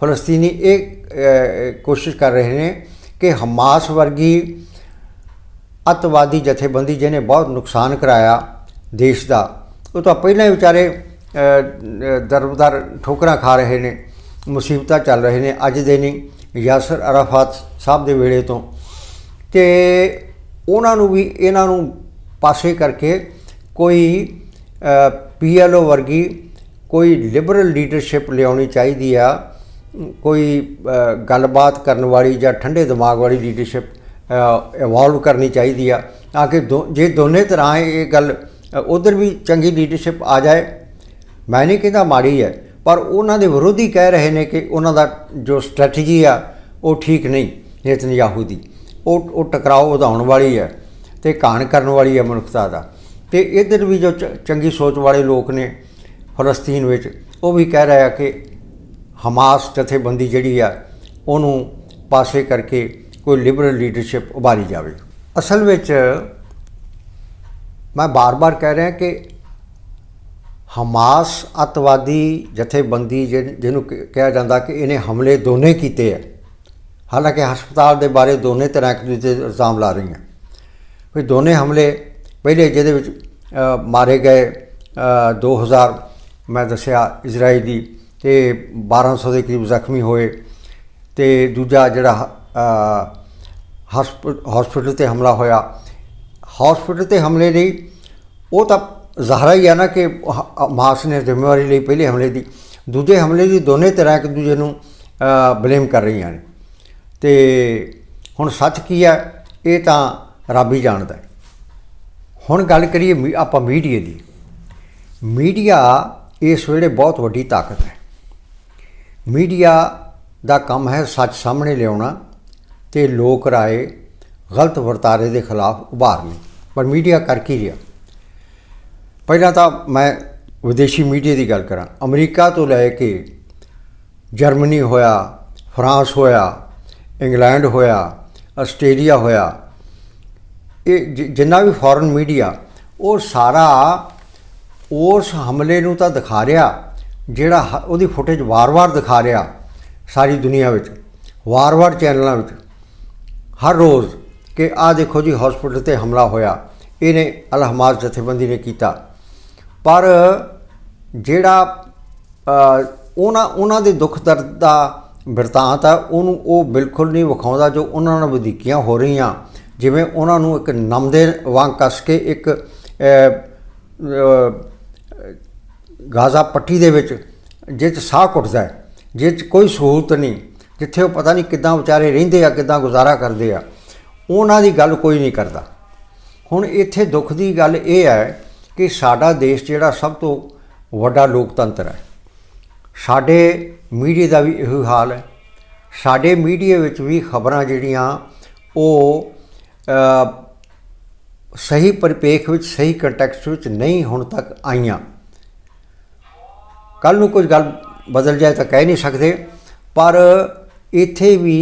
ਫਲਸਤੀਨੀ ਇਹ ਕੋਸ਼ਿਸ਼ ਕਰ ਰਹੇ ਨੇ ਕਿ ਹਮਾਸ ਵਰਗੀ ਅੱਤਵਾਦੀ ਜਥੇਬੰਦੀ ਜਿਹਨੇ ਬਹੁਤ ਨੁਕਸਾਨ ਕਰਾਇਆ ਦੇਸ਼ ਦਾ ਉਹ ਤਾਂ ਪਹਿਲਾਂ ਹੀ ਵਿਚਾਰੇ ਅਹ, ਦਰਬਦਰ ਠੋਕਰਾਂ ਖਾ ਰਹੇ ਨੇ ਮੁਸੀਬਤਾਂ ਚੱਲ ਰਹੇ ਨੇ ਅੱਜ ਦੇ ਨਹੀਂ ਯਾਸਰ ਅਰਾਫਾਤ ਸਾਹਿਬ ਦੇ ਵੇਲੇ ਤੋਂ। ਤੇ ਉਹਨਾਂ ਨੂੰ ਵੀ ਇਹਨਾਂ ਨੂੰ ਪਾਸੇ ਕਰਕੇ ਕੋਈ ਪੀਐਲਓ ਵਰਗੀ ਕੋਈ ਲਿਬਰਲ ਲੀਡਰਸ਼ਿਪ ਲਿਆਉਣੀ ਚਾਹੀਦੀ ਆ ਕੋਈ ਗੱਲਬਾਤ ਕਰਨ ਵਾਲੀ ਜਾਂ ਠੰਡੇ ਦਿਮਾਗ ਵਾਲੀ ਲੀਡਰਸ਼ਿਪ ਇਵੋਲਵ ਕਰਨੀ ਚਾਹੀਦੀ ਆ ਤਾਂ ਕਿ ਦੋ- ਜੇ ਦੋਨੇ ਤਰ੍ਹਾਂ ਇਹ ਗੱਲ ਉਧਰ ਵੀ ਚੰਗੀ ਲੀਡਰਸ਼ਿਪ ਆ ਜਾਏ। ਮੈਂ ਨਹੀਂ ਕਹਿੰਦਾ ਮਾੜੀ ਹੈ, ਪਰ ਉਹਨਾਂ ਦੇ ਵਿਰੋਧੀ ਕਹਿ ਰਹੇ ਨੇ ਕਿ ਉਹਨਾਂ ਦਾ ਜੋ ਸਟ੍ਰੈਟਜੀ ਆ, ਉਹ ਠੀਕ ਨਹੀਂ, ਨੇਤਨਯਾਹੂ ਦੀ। ਉਹ ਉਹ ਟਕਰਾਓ ਵਧਾਉਣ ਵਾਲੀ ਹੈ ਤੇ ਕਾਣ ਕਰਨ ਵਾਲੀ ਹੈ ਮਨੁੱਖਤਾ ਦਾ। ਤੇ ਇਧਰ ਵੀ ਜੋ ਚ- ਚੰਗੀ ਸੋਚ ਵਾਲੇ ਲੋਕ ਨੇ ਫਲਸਤੀਨ ਵਿੱਚ, ਉਹ ਵੀ ਕਹਿ ਰਿਹਾ ਕਿ ਹਮਾਸ ਜਥੇਬੰਦੀ ਜਿਹੜੀ ਆ ਉਹਨੂੰ ਪਾਸੇ ਕਰਕੇ ਕੋਈ ਲਿਬਰਲ ਲੀਡਰਸ਼ਿਪ ਉਭਾਰੀ ਜਾਵੇ। ਅਸਲ ਵਿੱਚ ਮੈਂ ਬਾਰ-ਬਾਰ ਕਹਿ ਰਿਹਾ ਕਿ ਹਮਾਸ ਅੱਤਵਾਦੀ ਜਥੇਬੰਦੀ ਜਿਹ- ਜਿਹਨੂੰ ਕਿਹਾ ਜਾਂਦਾ ਕਿ ਇਹਨੇ ਹਮਲੇ ਦੋਨੇ ਕੀਤੇ ਆ। ਹਾਲਾਂਕਿ ਹਸਪਤਾਲ ਦੇ ਬਾਰੇ ਦੋਨੇ ਤਰ੍ਹਾਂ ਦੇ ਇਲਜ਼ਾਮ ਲਾ ਰਹੀਆਂ। ਵੀ ਦੋਨੇ ਹਮਲੇ ਪਹਿਲੇ ਜਿਹਦੇ ਵਿੱਚ ਮਾਰੇ ਗਏ ਅ, 2000 ਮੈਂ ਦੱਸਿਆ ਇਜ਼ਰਾਈਲੀ ਤੇ 1200 ਦੇ ਕਰੀਬ ਜ਼ਖਮੀ ਹੋਏ ਤੇ ਦੂਜਾ ਜਿਹੜਾ ਹਸਪੀਟਲ ਤੇ ਹਮਲਾ ਹੋਇਆ। ਹਸਪੀਟਲ ਤੇ ਹਮਲੇ ਲਈ ਉਹ ਤਾਂ ਜ਼ਾਹਰਾ ਹੀ ਹੈ ਨਾ ਕਿ ਹ- ਹਮਾਸ ਨੇ ਜ਼ਿੰਮੇਵਾਰੀ ਲਈ ਪਹਿਲੇ ਹਮਲੇ ਦੀ। ਦੂਜੇ ਹਮਲੇ ਦੀ ਦੋਨੇ ਤਰ੍ਹਾਂ ਇੱਕ ਦੂਜੇ ਨੂੰ ਬਲੇਮ ਕਰ ਰਹੀਆਂ ਨੇ। ਤੇ ਹੁਣ ਸੱਚ ਕੀ ਹੈ ਇਹ ਤਾਂ ਰੱਬ ਹੀ ਜਾਣਦਾ। ਹੁਣ ਗੱਲ ਕਰੀਏ ਮੀ- ਆਪਾਂ ਮੀਡੀਆ ਦੀ। ਮੀਡੀਆ ਇਸ ਵੇਲੇ ਬਹੁਤ ਵੱਡੀ ਤਾਕਤ ਹੈ। ਮੀਡੀਆ ਦਾ ਕੰਮ ਹੈ ਸੱਚ ਸਾਹਮਣੇ ਲਿਆਉਣਾ ਤੇ ਲੋਕ ਰਾਏ ਗਲਤ ਵਰਤਾਰੇ ਦੇ ਖਿਲਾਫ ਉਭਾਰਨੀ। ਪਰ ਮੀਡੀਆ ਕਰ ਕੀ ਰਿਹਾ? ਪਹਿਲਾਂ ਤਾਂ ਮੈਂ ਵਿਦੇਸ਼ੀ ਮੀਡੀਆ ਦੀ ਗੱਲ ਕਰਾਂ। ਅਮਰੀਕਾ ਤੋਂ ਲੈ ਕੇ ਜਰਮਨੀ ਹੋਇਆ, ਫਰਾਂਸ ਹੋਇਆ, ਇੰਗਲੈਂਡ ਹੋਇਆ, ਆਸਟ੍ਰੇਲੀਆ ਹੋਇਆ, ਇਹ ਜਿੰਨਾ ਵੀ ਫੋਰਨ ਮੀਡੀਆ ਉਹ ਸਾਰਾ ਉਸ ਹਮਲੇ ਨੂੰ ਤਾਂ ਦਿਖਾ ਰਿਹਾ। ਜਿਹੜਾ ਹ- ਉਹਦੀ ਫੁਟੇਜ ਵਾਰ-ਵਾਰ ਦਿਖਾ ਰਿਹਾ ਸਾਰੀ ਦੁਨੀਆ ਵਿੱਚ, ਵਾਰ-ਵਾਰ ਚੈਨਲਾਂ ਵਿੱਚ, ਹਰ ਰੋਜ਼ ਕਿ ਆਹ ਦੇਖੋ ਜੀ ਹਸਪੀਟਲ ਤੇ ਹਮਲਾ ਹੋਇਆ, ਇਹਨੇ ਅਲਹਮਾਜ਼ ਜਥੇਬੰਦੀ ਨੇ ਕੀਤਾ। ਪਰ ਜਿਹੜਾ ਉਹਨਾਂ ਉਹਨਾਂ ਦੇ ਦੁੱਖ ਦਰਦ ਦਾ ਬਿਰਤਾਂਤ ਆ, ਉਹਨੂੰ ਉਹ ਬਿਲਕੁਲ ਨਹੀਂ ਵਿਖਾਉਂਦਾ ਜੋ ਉਹਨਾਂ ਨਾਲ ਵਧੀਕੀਆਂ ਹੋ ਰਹੀਆਂ। ਜਿਵੇਂ ਉਹਨਾਂ ਨੂੰ ਇੱਕ ਨਮਦੇ ਵਾਂਗ ਕੱਸ ਕੇ ਇੱਕ ਗਾਜ਼ਾ ਪੱਟੀ ਦੇ ਵਿੱਚ, ਜਿਹ 'ਚ ਸਾਹ ਘੁੱਟਦਾ ਹੈ 'ਚ ਕੋਈ ਸਹੂਲਤ ਨਹੀਂ, ਜਿੱਥੇ ਉਹ ਪਤਾ ਨਹੀਂ ਕਿੱਦਾਂ ਵਿਚਾਰੇ ਰਹਿੰਦੇ ਆ, ਕਿੱਦਾਂ ਗੁਜ਼ਾਰਾ ਕਰਦੇ ਆ, ਉਹਨਾਂ ਦੀ ਗੱਲ ਕੋਈ ਨਹੀਂ ਕਰਦਾ। ਹੁਣ ਇੱਥੇ ਦੁੱਖ ਦੀ ਗੱਲ ਇਹ ਹੈ ਕਿ ਸਾਡਾ ਦੇਸ਼ ਜਿਹੜਾ ਸਭ ਤੋਂ ਵੱਡਾ ਲੋਕਤੰਤਰ ਹੈ। ਸਾਡੇ ਮੀਡੀਆ ਦਾ ਵੀ ਇਹੋ ਹਾਲ ਹੈ। ਸਾਡੇ ਮੀਡੀਆ ਵਿੱਚ ਵੀ ਖਬਰਾਂ ਜਿਹੜੀਆਂ, ਉਹ ਸਹੀ ਪਰਿਪੇਖ ਵਿੱਚ, ਸਹੀ ਕੰਟੈਕਸਟ ਵਿੱਚ ਨਹੀਂ ਹੁਣ ਤੱਕ ਆਈਆਂ। ਕੱਲ ਨੂੰ ਕੁਝ ਗੱਲ ਬਦਲ ਜਾਏ ਤਾਂ ਕਹਿ ਨਹੀਂ ਸਕਦੇ, ਪਰ ਇੱਥੇ ਵੀ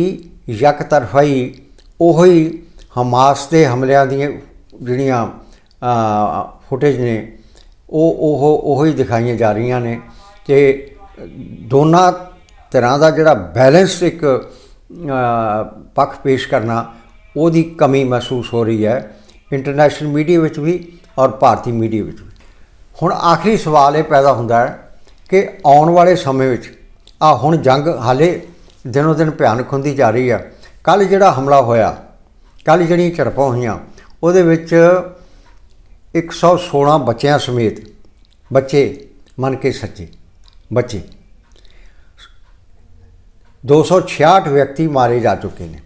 ਯਕ ਤਰਫਾਈ ਉਹੀ ਹਮਾਸ ਦੇ ਹਮਲਿਆਂ ਦੀਆਂ ਜਿਹੜੀਆਂ ਫੁਟੇਜ ਨੇ, ਉਹ ਉਹ, ਉਹੀ ਦਿਖਾਈਆਂ ਜਾ ਰਹੀਆਂ ਨੇ ਕਿ ਦੋਨਾਂ ਤਰ੍ਹਾਂ ਦਾ ਜਿਹੜਾ ਬੈਲੈਂਸ ਇੱਕ ਪੱਖ ਪੇਸ਼ ਕਰਨਾ ਉਹਦੀ ਕਮੀ ਮਹਿਸੂਸ ਹੋ ਰਹੀ ਹੈ ਇੰਟਰਨੈਸ਼ਨਲ ਮੀਡੀਆ ਵਿੱਚ ਵੀ ਔਰ ਭਾਰਤੀ ਮੀਡੀਆ ਵਿੱਚ ਵੀ। ਹੁਣ ਆਖਰੀ ਸਵਾਲ ਇਹ ਪੈਦਾ ਹੁੰਦਾ ਹੈ ਕਿ ਆਉਣ ਵਾਲੇ ਸਮੇਂ ਵਿੱਚ, ਆ ਹੁਣ ਜੰਗ ਹਾਲੇ ਦਿਨੋ ਦਿਨ ਭਿਆਨਕ ਹੁੰਦੀ ਜਾ ਰਹੀ ਆ। ਕੱਲ ਜਿਹੜਾ ਹਮਲਾ ਹੋਇਆ, ਕੱਲ ਜਿਹੜੀਆਂ ਝੜਪਾਂ ਹੋਈਆਂ, ਉਹਦੇ ਵਿੱਚ 116 ਬੱਚਿਆਂ ਸਮੇਤ ਬੱਚੇ ਮੰਨ ਕੇ ਸੱਚੇ ਬੱਚੇ। 266 ਵਿਅਕਤੀ ਮਾਰੇ ਜਾ ਚੁੱਕੇ ਨੇ।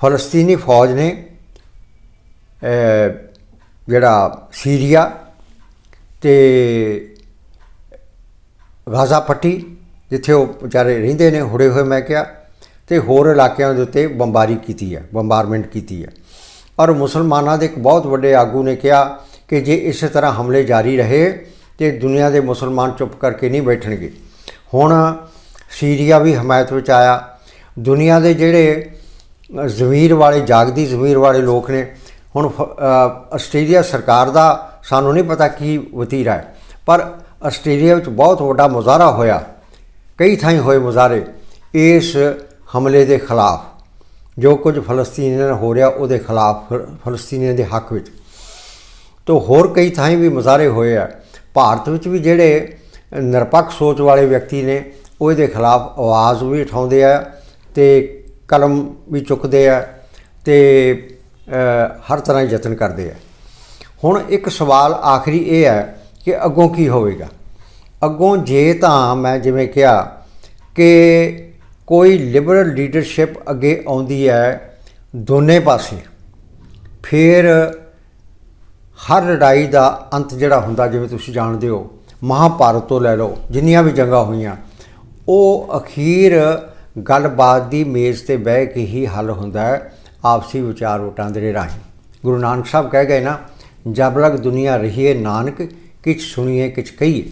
ਫਲਸਤੀਨੀ ਫੌਜ ਨੇ ਜਿਹੜਾ ਸੀਰੀਆ ਤੇ ਗਾਜ਼ਾ ਪੱਟੀ, ਜਿੱਥੇ ਉਹ ਵਿਚਾਰੇ ਰਹਿੰਦੇ ਨੇ, ਹੁੜੇ ਹੋਏ ਮੈਂ ਕਿਹਾ, ਤੇ ਹੋਰ ਇਲਾਕਿਆਂ ਦੇ ਉੱਤੇ ਬੰਬਾਰੀ ਕੀਤੀ ਹੈ, ਬੰਬਾਰਮੈਂਟ ਕੀਤੀ ਹੈ। ਔਰ ਮੁਸਲਮਾਨਾਂ ਦੇ ਇੱਕ ਬਹੁਤ ਵੱਡੇ ਆਗੂ ਨੇ ਕਿਹਾ ਕਿ ਜੇ ਇਸੇ ਤਰ੍ਹਾਂ ਹਮਲੇ ਜਾਰੀ ਰਹੇ, ਤੇ ਦੁਨੀਆ ਦੇ ਮੁਸਲਮਾਨ ਚੁੱਪ ਕਰਕੇ ਨਹੀਂ ਬੈਠਣਗੇ। ਹੁਣ ਸੀਰੀਆ ਵੀ ਹਮਾਇਤ ਵਿੱਚ ਆਇਆ। ਦੁਨੀਆ ਦੇ ਜਿਹੜੇ ਜ਼ਮੀਰ ਵਾਲੇ, ਜਾਗਦੀ ਜ਼ਮੀਰ ਵਾਲੇ ਲੋਕ ਨੇ, ਹੁਣ ਫ- ਆਸਟ੍ਰੇਲੀਆ ਸਰਕਾਰ ਦਾ ਸਾਨੂੰ ਨਹੀਂ ਪਤਾ ਕੀ ਵਤੀਰਾ ਹੈ। ਪਰ ਆਸਟ੍ਰੇਲੀਆ ਵਿੱਚ ਬਹੁਤ ਵੱਡਾ ਮੁਜ਼ਾਹਰਾ ਹੋਇਆ। ਕਈ ਥਾਈਂ ਹੋਏ ਮੁਜ਼ਾਹਰੇ। ਇਸ ਹਮਲੇ ਦੇ ਖਿਲਾਫ, ਜੋ ਕੁਝ ਫਲਸਤੀਨੀਆਂ ਨਾਲ ਹੋ ਰਿਹਾ, ਉਹਦੇ ਖਿਲਾਫ ਫ- ਫਲਸਤੀਨੀਆਂ ਦੇ ਹੱਕ ਵਿੱਚ। ਤੋ ਹੋਰ ਕਈ ਥਾਈਂ ਵੀ ਮੁਜ਼ਾਹਰੇ ਹੋਏ ਆ। ਭਾਰਤ ਵਿੱਚ ਵੀ ਜਿਹੜੇ ਨਿਰਪੱਖ ਸੋਚ ਵਾਲੇ ਵਿਅਕਤੀ ਨੇ, ਉਹ ਇਹਦੇ ਖਿਲਾਫ ਆਵਾਜ਼ ਵੀ ਉਠਾਉਂਦੇ ਆ ਤੇ ਕਲਮ ਵੀ ਚੁੱਕਦੇ ਆ ਤੇ ਹਰ ਤਰ੍ਹਾਂ ਯਤਨ ਕਰਦੇ ਆ। ਹੁਣ ਇੱਕ ਸਵਾਲ ਆਖਰੀ ਇਹ ਹੈ ਕਿ ਅੱਗੋਂ ਕੀ ਹੋਵੇਗਾ? ਅੱਗੋਂ ਜੇ ਤਾਂ ਮੈਂ ਜਿਵੇਂ ਕਿਹਾ ਕਿ ਕੋਈ ਲਿਬਰਲ ਲੀਡਰਸ਼ਿਪ ਅੱਗੇ ਆਉਂਦੀ ਹੈ ਦੋਨੇ ਪਾਸੇ, ਫਿਰ ਹਰ ਲੜਾਈ ਦਾ ਅੰਤ ਜਿਹੜਾ ਹੁੰਦਾ, ਜਿਵੇਂ ਤੁਸੀਂ ਜਾਣਦੇ ਹੋ, ਮਹਾਭਾਰਤ ਤੋਂ ਲੈ ਲਓ, ਜਿੰਨੀਆਂ ਵੀ ਜੰਗਾਂ ਹੋਈਆਂ, ਉਹ ਅਖੀਰ ਗੱਲਬਾਤ ਦੀ ਮੇਜ਼ ਤੇ ਬਹਿ ਕੇ ਹੀ ਹੱਲ ਹੁੰਦਾ ਹੈ ਆਪਸੀ ਵਿਚਾਰ ਵਟਾਂਦਰੇ ਰਾਹੀਂ। ਗੁਰੂ ਨਾਨਕ ਸਾਹਿਬ ਕਹਿ ਗਏ ਨਾ, ਜਬ ਲਗ ਦੁਨੀਆ ਰਹੀਏ ਨਾਨਕ ਕਿਛ ਸੁਣੀਏ ਕਿਛ ਕਹੀਏ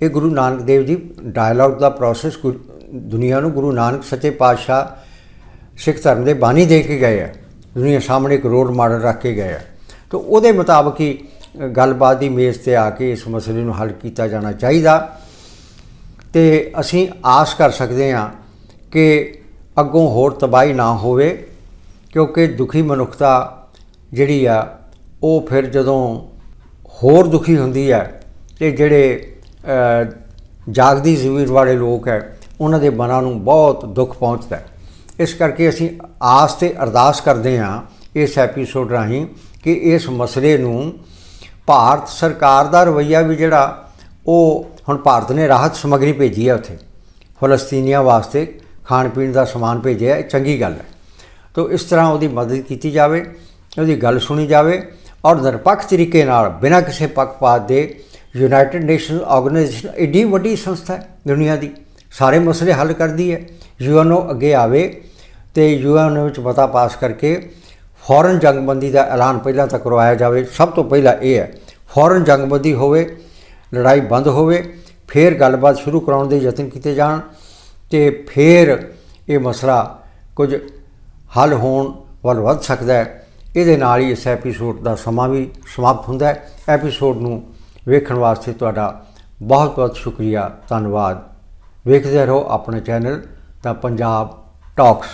ਇਹ ਗੁਰੂ ਨਾਨਕ ਦੇਵ ਜੀ ਡਾਇਲੌਗ ਦਾ ਪ੍ਰੋਸੈਸ ਦੁਨੀਆ ਨੂੰ ਗੁਰੂ ਨਾਨਕ ਸੱਚੇ ਪਾਤਸ਼ਾਹ ਸਿੱਖ ਧਰਮ ਦੇ ਬਾਣੀ ਦੇ ਕੇ ਗਏ ਆ ਦੁਨੀਆ ਸਾਹਮਣੇ ਇੱਕ ਰੋਲ ਮਾਡਲ ਰੱਖ ਕੇ ਗਏ ਆ ਤਾਂ ਉਹਦੇ ਮੁਤਾਬਕ ਹੀ ਗੱਲਬਾਤ ਦੀ ਮੇਜ਼ ਤੇ ਆ ਕੇ ਇਸ ਮਸਲੇ ਨੂੰ ਹੱਲ ਕੀਤਾ ਜਾਣਾ ਚਾਹੀਦਾ ਤੇ ਅਸੀਂ ਆਸ ਕਰ ਸਕਦੇ ਹਾਂ ਕਿ ਅੱਗੋਂ ਹੋਰ ਤਬਾਹੀ ਨਾ ਹੋਵੇ ਕਿਉਂਕਿ ਦੁਖੀ ਮਨੁੱਖਤਾ ਜਿਹੜੀ ਆ ਉਹ ਫਿਰ ਜਦੋਂ ਹੋਰ ਦੁਖੀ ਹੁੰਦੀ ਹੈ ਤੇ ਜਿਹੜੇ ਜਾਗਦੀ ਜ਼ਮੀਰ ਵਾਲੇ ਲੋਕ ਹੈ, ਉਹਨਾਂ ਦੇ ਮਨਾਂ ਨੂੰ ਬਹੁਤ ਦੁੱਖ ਪਹੁੰਚਦਾ ਹੈ। ਇਸ ਕਰਕੇ ਅਸੀਂ ਆਸ ਤੇ ਅਰਦਾਸ ਕਰਦੇ ਹਾਂ ਇਸ ਐਪੀਸੋਡ ਰਾਹੀਂ ਕਿ ਇਸ ਮਸਲੇ ਨੂੰ ਭਾਰਤ ਸਰਕਾਰ ਦਾ ਰਵੱਈਆ ਵੀ ਜਿਹੜਾ, ਉਹ ਹੁਣ ਭਾਰਤ ਨੇ ਰਾਹਤ ਸਮੱਗਰੀ ਭੇਜੀ ਹੈ ਉੱਥੇ। ਫਲਸਤੀਨੀਆਂ ਵਾਸਤੇ ਖਾਣ ਪੀਣ ਦਾ ਸਮਾਨ ਭੇਜਿਆ, ਇਹ ਚੰਗੀ ਗੱਲ ਹੈ। ਤੋ ਇਸ ਤਰ੍ਹਾਂ ਉਹਦੀ ਮਦਦ ਕੀਤੀ ਜਾਵੇ, ਉਹਦੀ ਗੱਲ ਸੁਣੀ ਜਾਵੇ ਔਰ ਨਿਰਪੱਖ ਤਰੀਕੇ ਨਾਲ ਬਿਨਾਂ ਕਿਸੇ ਪੱਖਪਾਤ ਦੇ ਯੂਨਾਈਟਿਡ ਨੇਸ਼ਨ ਆਰਗੇਨਾਈਜੇਸ਼ਨ ਏਡੀ ਵੱਡੀ ਸੰਸਥਾ ਹੈ ਦੁਨੀਆ ਦੀ, ਸਾਰੇ ਮਸਲੇ ਹੱਲ ਕਰਦੀ ਹੈ। ਯੂਐਨਓ ਅੱਗੇ ਆਵੇ ਤੇ ਯੂਐਨਓ ਵਿੱਚ ਮਤਾ ਪਾਸ ਕਰਕੇ ਫੌਰਨ ਜੰਗਬੰਦੀ ਦਾ ਐਲਾਨ ਪਹਿਲਾਂ ਤਾਂ ਕਰਵਾਇਆ ਜਾਵੇ। ਸਭ ਤੋਂ ਪਹਿਲਾਂ ਇਹ ਹੈ, ਫੌਰਨ ਜੰਗਬੰਦੀ ਹੋਵੇ, ਲੜਾਈ ਬੰਦ ਹੋਵੇ, ਫਿਰ ਗੱਲਬਾਤ ਸ਼ੁਰੂ ਕਰਾਉਣ ਦੇ ਯਤਨ ਕੀਤੇ ਜਾਣ ਤੇ ਫਿਰ ਇਹ ਮਸਲਾ ਕੁਝ ਹੱਲ ਹੋਣ ਵੱਲ ਵੱਧ ਸਕਦਾ ਹੈ। ਇਹਦੇ ਨਾਲ ਹੀ ਇਸ ਐਪੀਸੋਡ ਦਾ ਸਮਾਂ ਵੀ ਸਮਾਪਤ ਹੁੰਦਾ ਹੈ। ਐਪੀਸੋਡ ਨੂੰ ਵੇਖਣ ਵਾਸਤੇ ਤੁਹਾਡਾ ਬਹੁਤ ਬਹੁਤ ਸ਼ੁਕਰੀਆ। ਧੰਨਵਾਦ। ਵੇਖਦੇ ਰਹੋ ਆਪਣੇ ਚੈਨਲ ਦਾ ਪੰਜਾਬ ਟਾਕਸ